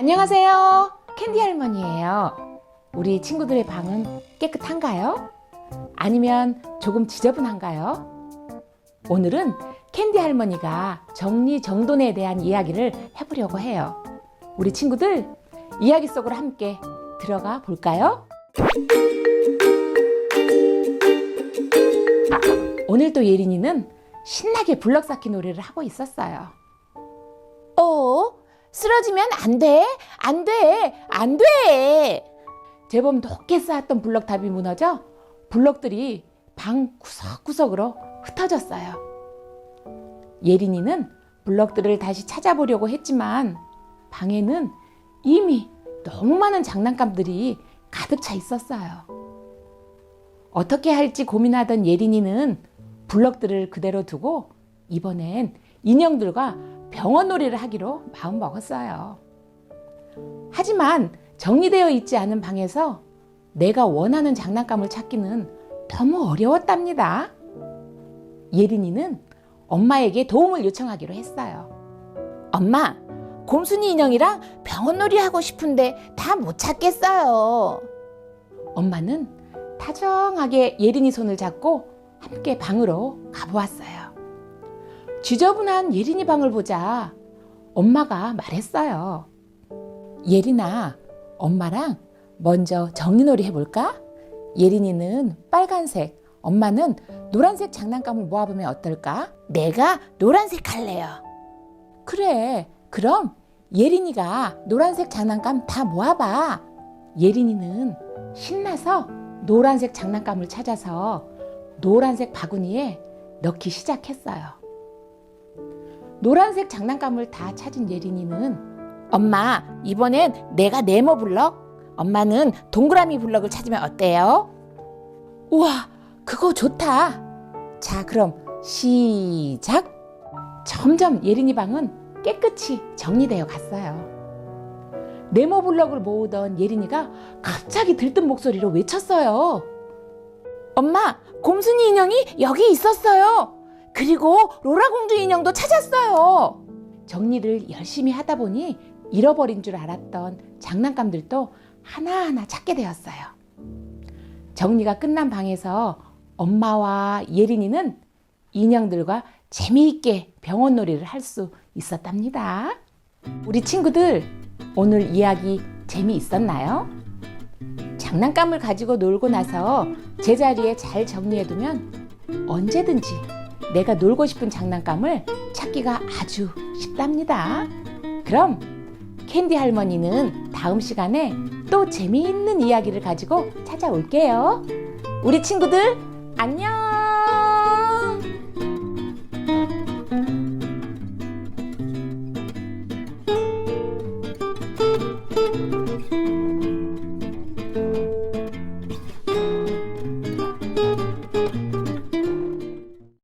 안녕하세요. 캔디 할머니예요. 우리 친구들의 방은 깨끗한가요? 아니면 조금 지저분한가요? 오늘은 캔디 할머니가 정리정돈에 대한 이야기를 해보려고 해요. 우리 친구들 이야기 속으로 함께 들어가 볼까요? 오늘 또 예린이는 신나게 블럭 쌓기 놀이를 하고 있었어요. 어? 쓰러지면 안 돼, 안 돼, 안 돼. 제법 높게 쌓았던 블럭탑이 무너져 블럭들이 방 구석구석으로 흩어졌어요. 예린이는 블럭들을 다시 찾아보려고 했지만 방에는 이미 너무 많은 장난감들이 가득 차 있었어요. 어떻게 할지 고민하던 예린이는 블럭들을 그대로 두고 이번엔 인형들과 병원 놀이를 하기로 마음 먹었어요. 하지만 정리되어 있지 않은 방에서 내가 원하는 장난감을 찾기는 너무 어려웠답니다. 예린이는 엄마에게 도움을 요청하기로 했어요. 엄마, 곰순이 인형이랑 병원 놀이 하고 싶은데 다 못 찾겠어요. 엄마는 다정하게 예린이 손을 잡고 함께 방으로 가보았어요. 지저분한 예린이 방을 보자 엄마가 말했어요. 예린아, 엄마랑 먼저 정리놀이 해볼까? 예린이는 빨간색, 엄마는 노란색 장난감을 모아보면 어떨까? 내가 노란색 할래요. 그래, 그럼 예린이가 노란색 장난감 다 모아봐. 예린이는 신나서 노란색 장난감을 찾아서 노란색 바구니에 넣기 시작했어요. 노란색 장난감을 다 찾은 예린이는 엄마, 이번엔 내가 네모 블럭, 엄마는 동그라미 블럭을 찾으면 어때요? 우와, 그거 좋다. 자, 그럼 시작. 점점 예린이 방은 깨끗이 정리되어 갔어요. 네모 블럭을 모으던 예린이가 갑자기 들뜬 목소리로 외쳤어요. 엄마, 곰순이 인형이 여기 있었어요. 그리고 로라 공주 인형도 찾았어요. 정리를 열심히 하다 보니 잃어버린 줄 알았던 장난감들도 하나하나 찾게 되었어요. 정리가 끝난 방에서 엄마와 예린이는 인형들과 재미있게 병원 놀이를 할 수 있었답니다. 우리 친구들, 오늘 이야기 재미있었나요? 장난감을 가지고 놀고 나서 제자리에 잘 정리해두면 언제든지 내가 놀고 싶은 장난감을 찾기가 아주 쉽답니다. 그럼 캔디 할머니는 다음 시간에 또 재미있는 이야기를 가지고 찾아올게요. 우리 친구들, 안녕!